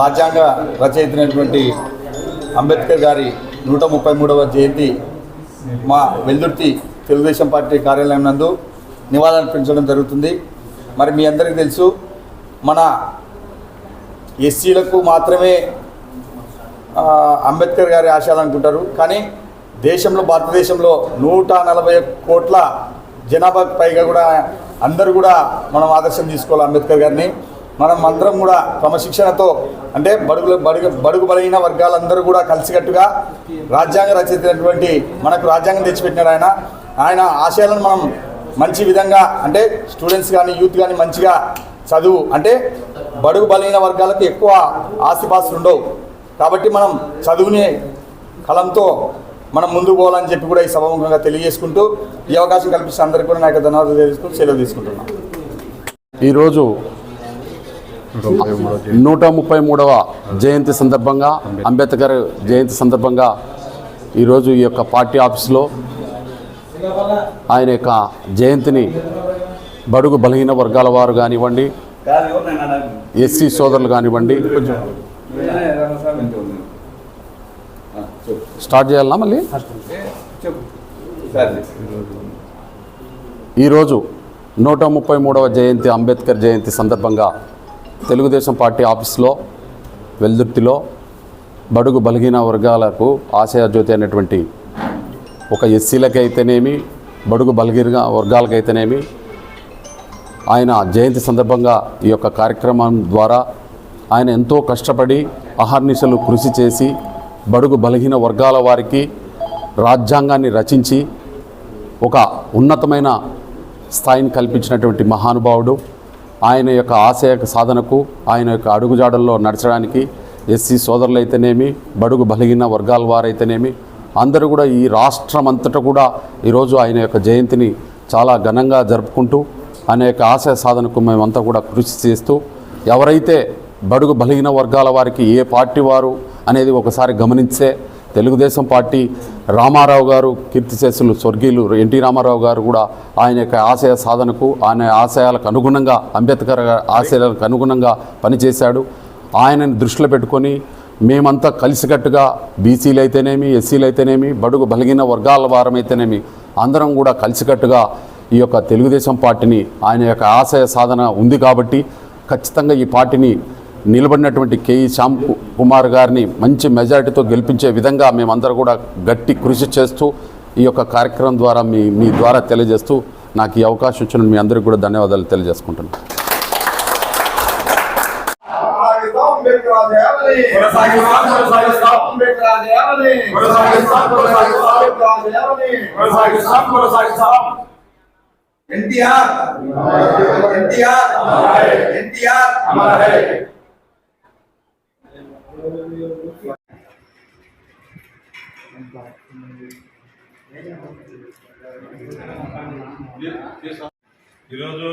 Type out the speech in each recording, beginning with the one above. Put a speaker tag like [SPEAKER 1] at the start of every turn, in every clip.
[SPEAKER 1] రాజ్యాంగ రచయితైనటువంటి అంబేద్కర్ గారి నూట ముప్పై మూడవ జయంతి మా వెల్దుర్తి తెలుగుదేశం పార్టీ కార్యాలయం నందు నివాళులర్పించడం జరుగుతుంది. మరి మీ అందరికీ తెలుసు మన ఎస్సీలకు మాత్రమే అంబేద్కర్ గారి ఆశయాలు అనుకుంటారు. కానీ దేశంలో భారతదేశంలో నూట నలభై కోట్ల జనాభా పైగా కూడా అందరూ కూడా మనం ఆదర్శం తీసుకోవాలి అంబేద్కర్ గారిని. మనం అందరం కూడా క్రమశిక్షణతో అంటే బడుగు బడుగు బడుగు బలైన వర్గాలందరూ కూడా కలిసికట్టుగా రాజ్యాంగ రచయితైనటువంటి మనకు రాజ్యాంగం తెచ్చిపెట్టినారు ఆయన. ఆయన ఆశయాలను మనం మంచి విధంగా అంటే స్టూడెంట్స్ కానీ యూత్ కానీ మంచిగా చదువు అంటే బడుగు బలైన వర్గాలకు ఎక్కువ ఆస్తిపాస్తులు ఉండవు. కాబట్టి మనం చదువునే కలంతో మనం ముందుకు పోవాలని చెప్పి కూడా ఈ సభముఖంగా తెలియజేసుకుంటూ ఈ అవకాశం కల్పిస్తే అందరికీ కూడా నా యొక్క ధన్యవాదాలు తెలుసుకుంటూ సెలవు తీసుకుంటున్నాను
[SPEAKER 2] ఈరోజు నూట ముప్పై మూడవ జయంతి సందర్భంగా అంబేద్కర్ జయంతి సందర్భంగా ఈరోజు ఈ యొక్క పార్టీ ఆఫీస్లో ఆయన యొక్క జయంతిని బడుగు బలహీన వర్గాల వారు కానివ్వండి ఎస్సీ సోదరులు కానివ్వండి. స్టార్ట్ చేయాలన్నా మళ్ళీ? ఈరోజు నూట ముప్పై మూడవ జయంతి అంబేద్కర్ జయంతి సందర్భంగా తెలుగుదేశం పార్టీ ఆఫీస్లో వెల్దుర్తిలో బడుగు బలహీన వర్గాలకు ఆశయజ్యోతి అనేటువంటి ఒక ఎస్సీలకైతేనేమి బడుగు బలహీన వర్గాలకైతేనేమి ఆయన జయంతి సందర్భంగా ఈ యొక్క కార్యక్రమం ద్వారా ఆయన ఎంతో కష్టపడి అహర్నిశలు కృషి చేసి బడుగు బలహీన వర్గాల వారికి రాజ్యాంగాన్ని రచించి ఒక ఉన్నతమైన స్థాయిని కల్పించినటువంటి మహానుభావుడు. ఆయన యొక్క ఆశయ సాధనకు ఆయన యొక్క అడుగుజాడల్లో నడచడానికి ఎస్సీ సోదరులైతేనేమి బడుగు బలిగిన వర్గాల వారైతేనేమి అందరూ కూడా ఈ రాష్ట్రం అంతటా కూడా ఈరోజు ఆయన యొక్క జయంతిని చాలా ఘనంగా జరుపుకుంటూ అనేక ఆశయ సాధనకు మేమంతా కూడా కృషి చేస్తూ ఎవరైతే బడుగు బలిగిన వర్గాల వారికి ఏ పార్టీ వారు అనేది ఒకసారి గమనిస్తే తెలుగుదేశం పార్టీ రామారావు గారు కీర్తిశేషులు స్వర్గీయులు ఎన్టీ రామారావు గారు కూడా ఆయన యొక్క ఆశయ సాధనకు ఆయన ఆశయాలకు అనుగుణంగా అంబేద్కర్ ఆశయాలకు అనుగుణంగా పనిచేశాడు. ఆయనని దృష్టిలో పెట్టుకొని మేమంతా కలిసికట్టుగా బీసీలు అయితేనేమి ఎస్సీలు అయితేనేమి బడుగు బలిగిన వర్గాల వారమైతేనేమి అందరం కూడా కలిసికట్టుగా ఈ యొక్క తెలుగుదేశం పార్టీని ఆయన యొక్క ఆశయ సాధన ఉంది కాబట్టి ఖచ్చితంగా ఈ పార్టీని నిలబడినటువంటి కేఈ శ్యామ్ కుమార్ గారిని మంచి మెజారిటీతో గెలిపించే విధంగా మేమందరం కూడా గట్టి కృషి చేస్తూ ఈ యొక్క కార్యక్రమం ద్వారా మీ మీ ద్వారా తెలియజేస్తూ నాకు ఈ అవకాశం ఇచ్చిన మీ అందరికీ కూడా ధన్యవాదాలు తెలియజేసుకుంటున్నాను.
[SPEAKER 1] ఎన్టీఆర్. ఎన్టీఆర్. ఎన్టీఆర్.
[SPEAKER 3] ఈరోజు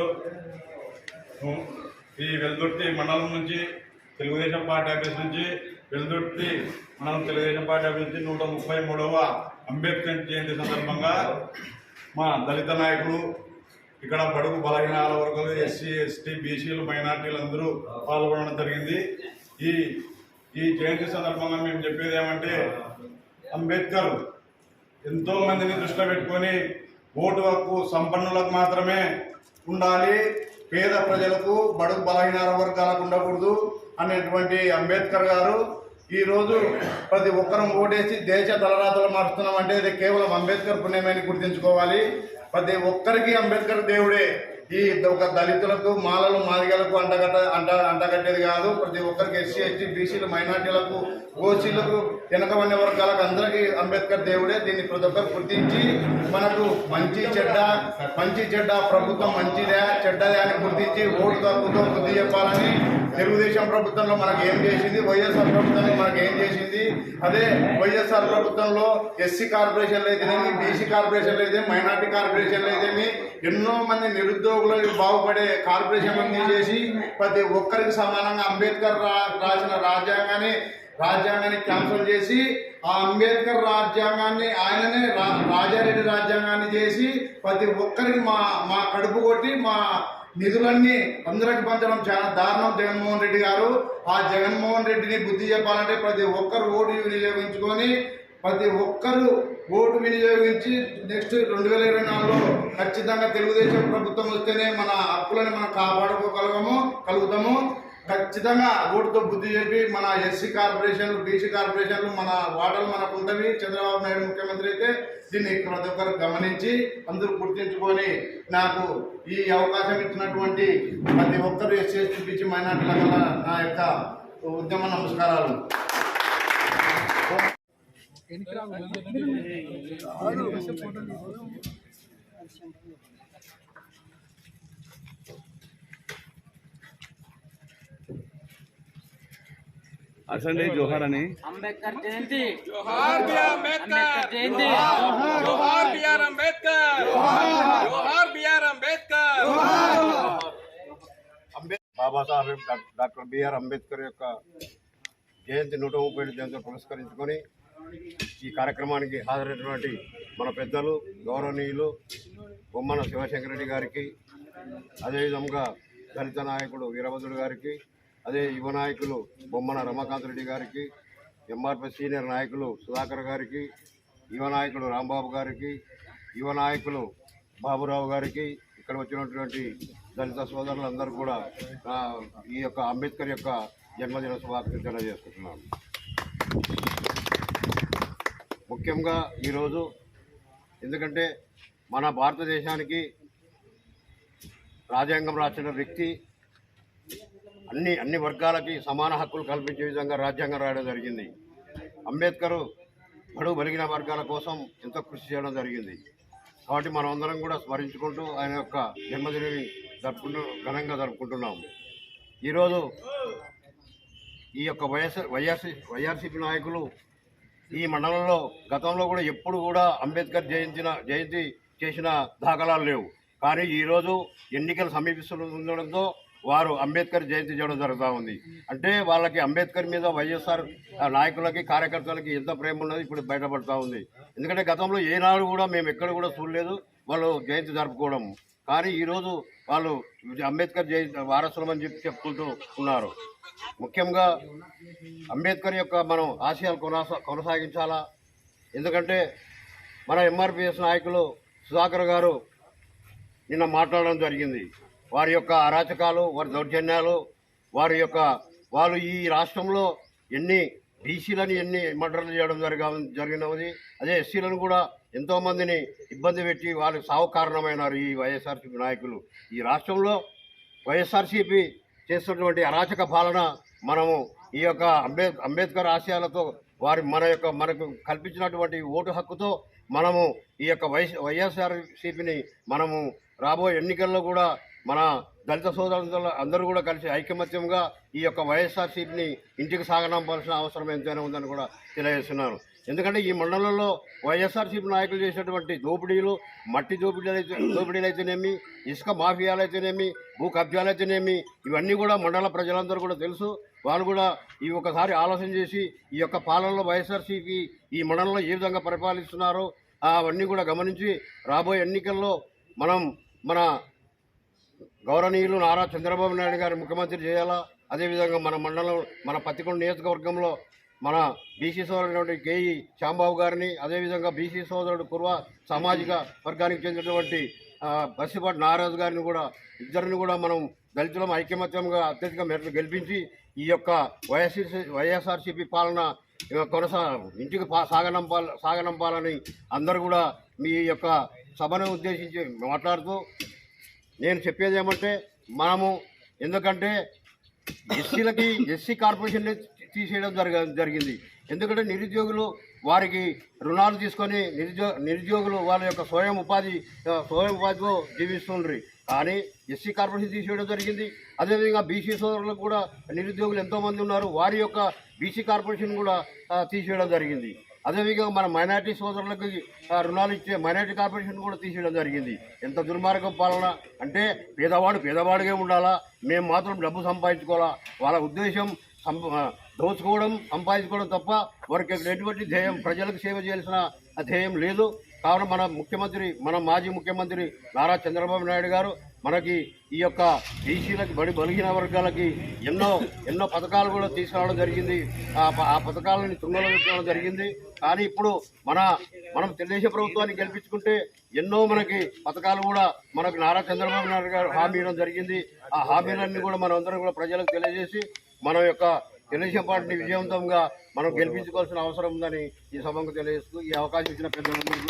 [SPEAKER 3] ఈ వెల్దుర్తి మండలం నుంచి తెలుగుదేశం పార్టీ ఆఫీస్ నుంచి వెల్దుర్తి మండలం తెలుగుదేశం పార్టీ ఆఫీస్ నుంచి నూట ముప్పై మూడవ అంబేద్కర్ జయంతి సందర్భంగా మా దళిత నాయకులు ఇక్కడ బడుగు బలహీనాల వర్గాలు ఎస్సీ ఎస్టీ బీసీలు మైనార్టీలు అందరూ పాల్గొనడం జరిగింది. ఈ ఈ జయంతి సందర్భంగా మేము చెప్పేది ఏమంటే అంబేద్కర్ ఎంతో మందిని దృష్టిలో పెట్టుకొని ఓటు హక్కు సంపన్నులకు మాత్రమే ఉండాలి. పేద ప్రజలకు బడుగు బలహీన వర్గాలకు ఉండకూడదు అనేటువంటి అంబేద్కర్ గారు ఈరోజు ప్రతి ఒక్కరం ఓటేసి దేశ తలరాతలు మారుస్తున్నాం అంటే ఇది కేవలం అంబేద్కర్ పుణ్యమని గుర్తించుకోవాలి. ప్రతి ఒక్కరికి అంబేద్కర్ దేవుడే. ఈ ఒక దళితులకు మాలలు మాదిగలకు అంటగట్ట అంట అంటగట్టేది కాదు. ప్రతి ఒక్కరికి ఎస్సీ ఎస్టీ బీసీలు మైనార్టీలకు ఓసీలకు వెనకబడిన వర్గాలకు అందరికీ అంబేద్కర్ దేవుడే. దీన్ని ప్రతి ఒక్కరు గుర్తించి మనకు మంచి చెడ్డ మంచి చెడ్డ ప్రభుత్వం మంచిదే చెడ్డదే అని గుర్తించి ఓటు తగ్గుతో బుద్ధి చెప్పాలని తెలుగుదేశం ప్రభుత్వంలో మనకు ఏం చేసింది? వైఎస్ఆర్ ప్రభుత్వానికి మనకు ఏం చేసింది? అదే వైఎస్ఆర్ ప్రభుత్వంలో ఎస్సీ కార్పొరేషన్లు అయితేనేమి బీసీ కార్పొరేషన్లు అయితే మైనార్టీ కార్పొరేషన్లు అయితేమి ఎన్నో మంది నిరుద్యోగులకు బాగుపడే కార్పొరేషన్లను చేసి ప్రతి ఒక్కరికి సమానంగా అంబేద్కర్ రా- రాసిన రాజ్యాంగాన్ని రాజ్యాంగాన్ని క్యాన్సిల్ చేసి ఆ అంబేద్కర్ రాజ్యాంగాన్ని ఆయననే రా- రాజారెడ్డి రాజ్యాంగాన్ని చేసి ప్రతి ఒక్కరికి మా మా కడుపు కొట్టి మా నిధులన్నీ అందరికి పంచడం చాలా దారుణం జగన్మోహన్ రెడ్డి గారు. ఆ జగన్మోహన్ రెడ్డిని బుద్ధి చెప్పాలంటే ప్రతి ఒక్కరు ఓటు వినియోగించుకొని ప్రతి ఒక్కరు ఓటు వినియోగించి నెక్స్ట్ రెండు వేల ఇరవై నాలుగులో ఖచ్చితంగా తెలుగుదేశం ప్రభుత్వం వస్తేనే మన హక్కులను మనం కాపాడుకోగలగము కలుగుతాము. ఖచ్చితంగా ఓటుతో బుద్ధి చెప్పి మన ఎస్సీ కార్పొరేషన్లు బీసీ కార్పొరేషన్లు మన వాటలు మనకు ఉంటవి చంద్రబాబు నాయుడు ముఖ్యమంత్రి అయితే దీన్ని ప్రతి ఒక్కరు గమనించి అందరూ గుర్తించుకొని నాకు ఈ అవకాశం ఇచ్చినటువంటి ప్రతి ఒక్కరు ఎస్సీ ఎస్టీ బీసీ మైనార్టీల నా యొక్క ఉద్యమ నమస్కారాలు.
[SPEAKER 4] असंडे जोहर
[SPEAKER 5] अंबेडकर जयंती।
[SPEAKER 6] जोहर बी
[SPEAKER 5] आर
[SPEAKER 6] अंबेडकर
[SPEAKER 5] जयंती।
[SPEAKER 6] जोहर। B R Ambedkar. जोहर B R
[SPEAKER 7] Ambedkar. Baba Sahab doctor B R Ambedkar Jayanti नूट मुफ जयंती पुरस्क ఈ కార్యక్రమానికి హాజరైనటువంటి మన పెద్దలు గౌరవనీయులు బొమ్మన శివశంకర్ రెడ్డి గారికి అదేవిధంగా దళిత నాయకుడు వీరభద్రుడు గారికి అదే యువ నాయకులు బొమ్మన రమాకాంత్ రెడ్డి గారికి ఎంఆర్పీ సీనియర్ నాయకులు సుధాకర్ గారికి యువ నాయకుడు రాంబాబు గారికి యువ నాయకులు బాబురావు గారికి ఇక్కడ వచ్చినటువంటి దళిత సోదరులందరూ కూడా ఈ యొక్క అంబేద్కర్ యొక్క జన్మదిన శుభాకాంక్షలు తెలియజేసుకుంటున్నాను ముఖ్యంగా ఈరోజు ఎందుకంటే మన భారతదేశానికి రాజ్యాంగం రాసిన వ్యక్తి అన్ని అన్ని వర్గాలకి సమాన హక్కులు కల్పించే విధంగా రాజ్యాంగం రాయడం జరిగింది. అంబేద్కర్ బడుగు బలిగిన వర్గాల కోసం ఎంతో కృషి చేయడం జరిగింది. కాబట్టి మనం అందరం కూడా స్మరించుకుంటూ ఆయన యొక్క జన్మదినాన్ని జరుపుకుంటూ ఘనంగా జరుపుకుంటున్నాం. ఈరోజు ఈ యొక్క వైఎస్ వైఆర్సీ వైఆర్సీపీ నాయకులు ఈ మండలంలో గతంలో కూడా ఎప్పుడు కూడా అంబేద్కర్ జయంతిన జయంతి చేసిన దాఖలాలు లేవు. కానీ ఈరోజు ఎన్నికలు సమీపిస్తుండడంతో వారు అంబేద్కర్ జయంతి చేయడం జరుగుతూ ఉంది. అంటే వాళ్ళకి అంబేద్కర్ మీద వైఎస్ఆర్ నాయకులకి కార్యకర్తలకి ఎంత ప్రేమ ఉన్నది ఇప్పుడు బయటపడుతూ ఉంది. ఎందుకంటే గతంలో ఏనాడు కూడా మేము ఎక్కడ కూడా చూడలేదు వాళ్ళు జయంతి జరుపుకోవడం. కానీ ఈరోజు వాళ్ళు అంబేద్కర్ జయంతి వారసులమని చెప్పి చెప్పుకుంటూ ఉన్నారు. ముఖ్యంగా అంబేద్కర్ యొక్క మనం ఆశయాలు కొనసా కొనసాగించాలా? ఎందుకంటే మన ఎంఆర్పిఎస్ నాయకులు సుధాకర్ గారు నిన్న మాట్లాడడం జరిగింది. వారి యొక్క అరాచకాలు వారి దౌర్జన్యాలు వారి యొక్క వాళ్ళు ఈ రాష్ట్రంలో ఎన్ని బీసీలని ఎన్ని మర్డర్లు చేయడం జరిగా జరిగినది అదే ఎస్సీలను కూడా ఎంతోమందిని ఇబ్బంది పెట్టి వాళ్ళకి సావు కారణమైనారు ఈ వైఎస్ఆర్సీపీ నాయకులు. ఈ రాష్ట్రంలో వైఎస్ఆర్సీపీ చేస్తున్నటువంటి అరాచక పాలన మనము ఈ యొక్క అంబేద్ అంబేద్కర్ ఆశయాలతో వారి మన యొక్క మనకు కల్పించినటువంటి ఓటు హక్కుతో మనము ఈ యొక్క వైఎస్ వైఎస్ఆర్సీపీని మనము రాబోయే ఎన్నికల్లో కూడా మన దళిత సోదరులు అందరూ కూడా కలిసి ఐకమత్యంగా ఈ యొక్క వైఎస్ఆర్సీపీని ఇంటికి సాగనంపాల్సిన అవసరం ఎంతైనా ఉందని కూడా తెలియజేస్తున్నాను. ఎందుకంటే ఈ మండలంలో వైఎస్ఆర్సీపీ నాయకులు చేసినటువంటి దోపిడీలు మట్టి దోపిడీలు దోపిడీలు అయితేనేమి ఇసుక మాఫియాలు అయితేనేమి భూ కబ్జాలు అయితేనేమి ఇవన్నీ కూడా మండల ప్రజలందరూ కూడా తెలుసు. వాళ్ళు కూడా ఈ ఒకసారి ఆలోచన చేసి ఈ యొక్క పాలనలో వైఎస్ఆర్సీపీ ఈ మండలంలో ఏ విధంగా పరిపాలిస్తున్నారో అవన్నీ కూడా గమనించి రాబోయే ఎన్నికల్లో మనం మన గౌరవనీయులు నారా చంద్రబాబు నాయుడు గారి ముఖ్యమంత్రి చేయాలా? అదేవిధంగా మన మండలం మన పత్తికొండ నియోజకవర్గంలో మన బీసీ సోదరుడు కేఈ శాంబాబు గారిని అదేవిధంగా బీసీ సోదరుడు కుర్వ సామాజిక వర్గానికి చెందినటువంటి ఆ, బస్సిపాటి నారాజు గారిని కూడా ఇద్దరిని కూడా మనం దళితులం ఐకమత్యంగా అత్యధిక మేరకు గెలిపించి ఈ యొక్క వైఎస్ఆర్సీ వైఎస్ఆర్సీపీ పాలన కొనసా ఇంటికి సాగనంపాల సాగనంపాలని అందరూ కూడా మీ యొక్క సభను ఉద్దేశించి మాట్లాడుతూ నేను చెప్పేది ఏమంటే మనము ఎందుకంటే ఎస్సీలకి ఎస్సీ కార్పొరేషన్ తీసేయడం జరగ జరిగింది. ఎందుకంటే నిరుద్యోగులు వారికి రుణాలు తీసుకొని నిరుద్యో నిరుద్యోగులు వాళ్ళ యొక్క స్వయం ఉపాధి స్వయం ఉపాధితో జీవిస్తుండ్రి. కానీ ఎస్సీ కార్పొరేషన్ తీసేయడం జరిగింది. అదేవిధంగా బీసీ సోదరులకు కూడా నిరుద్యోగులు ఎంతోమంది ఉన్నారు. వారి యొక్క బీసీ కార్పొరేషన్ కూడా తీసేయడం జరిగింది. అదేవిధంగా మన మైనార్టీ సోదరులకు రుణాలు ఇచ్చే మైనార్టీ కార్పొరేషన్ కూడా తీసేయడం జరిగింది. ఎంత దుర్మార్గం పాలన అంటే పేదవాడు పేదవాడిగా ఉండాలా? మేము మాత్రం డబ్బు సంపాదించుకోవాలా? వాళ్ళ ఉద్దేశం దోచుకోవడం సంపాదించుకోవడం తప్ప వారికి ఎటువంటి ధ్యేయం ప్రజలకు సేవ చేయాల్సిన ధ్యేయం లేదు. కావున మన ముఖ్యమంత్రి మన మాజీ ముఖ్యమంత్రి నారా చంద్రబాబు నాయుడు గారు మనకి ఈ యొక్క బీసీలకి బడి బలిగిన వర్గాలకి ఎన్నో ఎన్నో పథకాలు కూడా తీసుకురావడం జరిగింది. ఆ ప- ఆ పథకాలను తుంగలో పెట్టడం జరిగింది. కానీ ఇప్పుడు మన మనం తెలుగుదేశం ప్రభుత్వాన్ని గెలిపించుకుంటే ఎన్నో మనకి పథకాలు కూడా మనకు నారా చంద్రబాబు నాయుడు గారు హామీ ఇవ్వడం జరిగింది. ఆ హామీలన్నీ కూడా మనం అందరం కూడా ప్రజలకు తెలియజేసి మన యొక్క తెలుగుదేశం పార్టీని విజయవంతంగా మనం గెలిపించుకోవాల్సిన అవసరం ఉందని ఈ సభకు తెలియజేస్తూ ఈ అవకాశం ఇచ్చిన పెద్దలందరికీ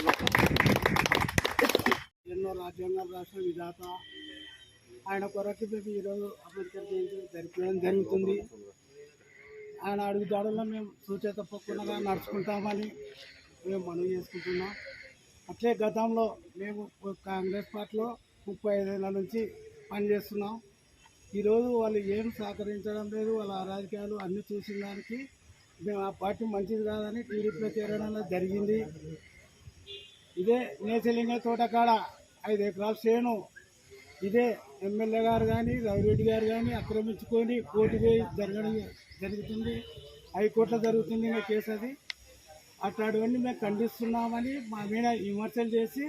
[SPEAKER 5] ఎన్నో రాజ్యాంగాలు రాష్ట్ర విధాత ఆయన కొరకు మేము ఈరోజు అంబేద్కర్ జయంతి జరిపించడం జరుగుతుంది. ఆయన అడుగుదాడుల్లో మేము సూచన తప్పకుండా నడుచుకుంటామని మేము మనవి చేసుకుంటున్నాం. అట్లే గతంలో మేము కాంగ్రెస్ పార్టీలో ముప్పై ఐదేళ్ళ నుంచి పనిచేస్తున్నాం. ఈరోజు వాళ్ళు ఏం సహకరించడం లేదు వాళ్ళ రాజకీయాలు అన్నీ చూసిన దానికి మేము ఆ పార్టీ మంచిది కాదని టీడీపీలో చేరడం జరిగింది. ఇదే నేచలింగ తోటకాడ ఐదు ఎకరాల చేను. ఇదే ఎమ్మెల్యే గారు కానీ రవిరెడ్డి గారు కానీ ఆక్రమించుకొని కోర్టు పోయి జరగడం జరుగుతుంది. హైకోర్టులో జరుగుతుంది ఇంకా కేసు అది. అట్లాంటివన్నీ మేము ఖండిస్తున్నామని మా మీద విమర్శలు చేసి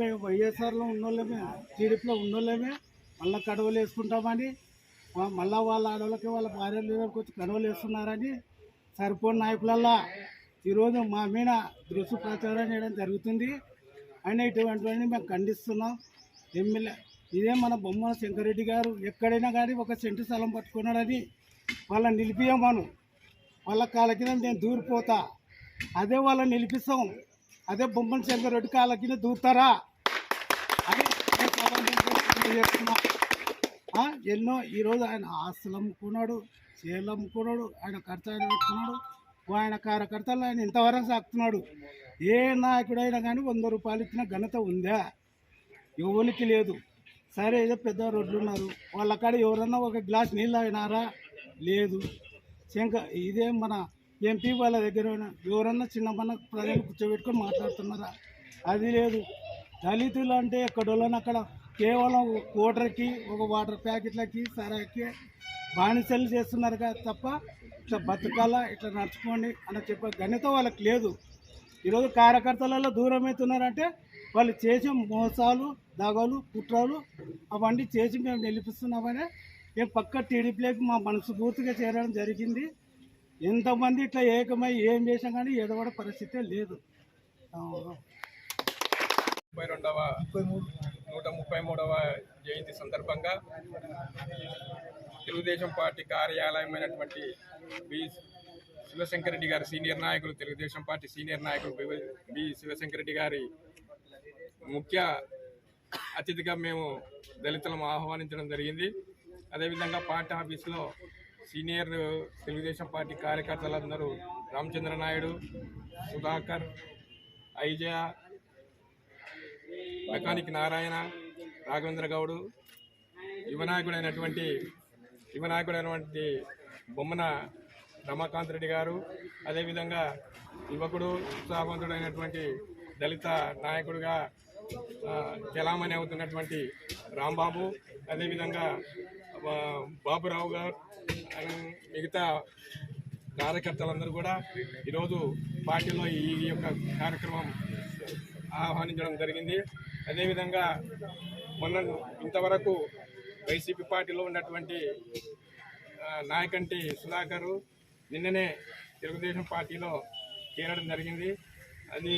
[SPEAKER 5] మేము వైఎస్ఆర్లో ఉన్నోళ్ళమే టీడీపీలో ఉన్నోళ్ళమే మళ్ళీ కడవలు వేసుకుంటామని మళ్ళీ వాళ్ళ ఆడవాళ్ళకి వాళ్ళ భార్యలు వచ్చి కడవలు వేస్తున్నారని సరిపోని నాయకులల్లా ఈరోజు మా మీద దృశ్య ప్రచారం చేయడం జరుగుతుంది. అయినా ఇటువంటివన్నీ మేము ఖండిస్తున్నాం. ఎమ్మెల్యే ఇదే మన బొమ్మల శంకరెడ్డి గారు ఎక్కడైనా కానీ ఒక సెంటు స్థలం పట్టుకున్నాడని వాళ్ళని నిలిపియమను. వాళ్ళ కాళ్ళ కింద నేను దూరిపోతా. అదే వాళ్ళని నిలిపిస్తాం. అదే బొమ్మల శంకరెడ్డి కాళ్ళ కింద దూరుతారా? సభాముఖంగా ఎన్నో ఈరోజు ఆయన ఆస్తులు అమ్ముకున్నాడు చీరలు అమ్ముకున్నాడు ఆయన ఖర్చు ఆయన పెట్టుకున్నాడు ఆయన కార్యకర్తలు ఆయన ఇంతవరకు సాగుతున్నాడు. ఏ నాయకుడైనా కానీ వంద రూపాయలు ఇచ్చిన ఘనత ఉందా? ఎవరికి లేదు. సరే ఏదో పెద్ద రోడ్లు ఉన్నారు. వాళ్ళ కాడ ఎవరన్నా ఒక గ్లాస్ నీళ్ళు అయినారా? లేదు. ఇంకా ఇదే మన ఎంపీ వాళ్ళ దగ్గర ఎవరన్నా చిన్న మన ప్రజలు కూర్చోబెట్టుకొని మాట్లాడుతున్నారా? అది లేదు. దళితులు అంటే ఎక్కడోళ్ళని అక్కడ కేవలం కోటర్కి ఒక వాటర్ ప్యాకెట్లకి సరాకి బానిసలు చేస్తున్నారు కదా తప్ప ఇట్లా బతకాల ఇట్లా నడుచుకోండి అని చెప్పే ఘనత వాళ్ళకి లేదు. ఈరోజు కార్యకర్తలలో దూరం అవుతున్నారంటే వాళ్ళు చేసే మోసాలు దగలు కుట్రలు అవన్నీ చేసి మేము నిలిపిస్తున్నామని మేము పక్క టీడీపీలోకి మా మనసు పూర్తిగా చేరడం జరిగింది. ఎంతమంది ఇట్లా ఏకమై ఏం చేసాం కానీ ఎడవడ పరిస్థితే లేదు. ఆ,
[SPEAKER 6] ముప్పై రెండవ నూట ముప్పై మూడవ జయంతి సందర్భంగా తెలుగుదేశం పార్టీ కార్యాలయమైనటువంటి బి శివశంకర్ రెడ్డి గారి సీనియర్ నాయకులు తెలుగుదేశం పార్టీ సీనియర్ నాయకులు బి- బి శివశంకర్ రెడ్డి గారి ముఖ్య అతిథిగా మేము దళితులను ఆహ్వానించడం జరిగింది. అదేవిధంగా పార్టీ ఆఫీస్లో సీనియర్ తెలుగుదేశం పార్టీ కార్యకర్తలందరూ రామచంద్ర నాయుడు సుధాకర్ ఐజయ మెకానిక్ నారాయణ రాఘవేంద్ర గౌడు యువనాయకుడైనటువంటి యువనాయకుడైనటువంటి బొమ్మన రమాకాంత్ రెడ్డి గారు అదేవిధంగా యువకుడు ఉత్సాహవంతుడైనటువంటి దళిత నాయకుడిగా చలామణి అవుతున్నటువంటి రాంబాబు అదేవిధంగా బాబురావు గారు మిగతా కార్యకర్తలందరూ కూడా ఈరోజు పార్టీలో ఈ యొక్క కార్యక్రమం ఆహ్వానించడం జరిగింది. అదేవిధంగా మొన్న ఇంతవరకు వైసీపీ పార్టీలో ఉన్నటువంటి నాయకంటి సుధాకరు నిన్ననే తెలుగుదేశం పార్టీలో చేరడం జరిగింది. అది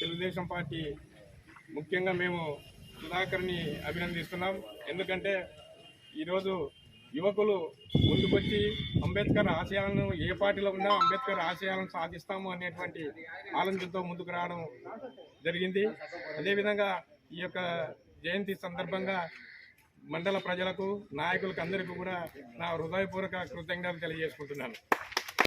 [SPEAKER 6] తెలుగుదేశం పార్టీ ముఖ్యంగా మేము సుధాకర్ని అభినందిస్తున్నాం. ఎందుకంటే ఈరోజు యువకులు ముందుకొచ్చి అంబేద్కర్ ఆశయాలను ఏ పార్టీలో ఉన్నా అంబేద్కర్ ఆశయాలను సాధిస్తాము అనేటువంటి ఆలోచనతో ముందుకు రావడం జరిగింది. అదేవిధంగా ఈ యొక్క జయంతి సందర్భంగా మండల ప్రజలకు నాయకులకు అందరికీ కూడా నా హృదయపూర్వక కృతజ్ఞతలు తెలియజేసుకుంటున్నాను.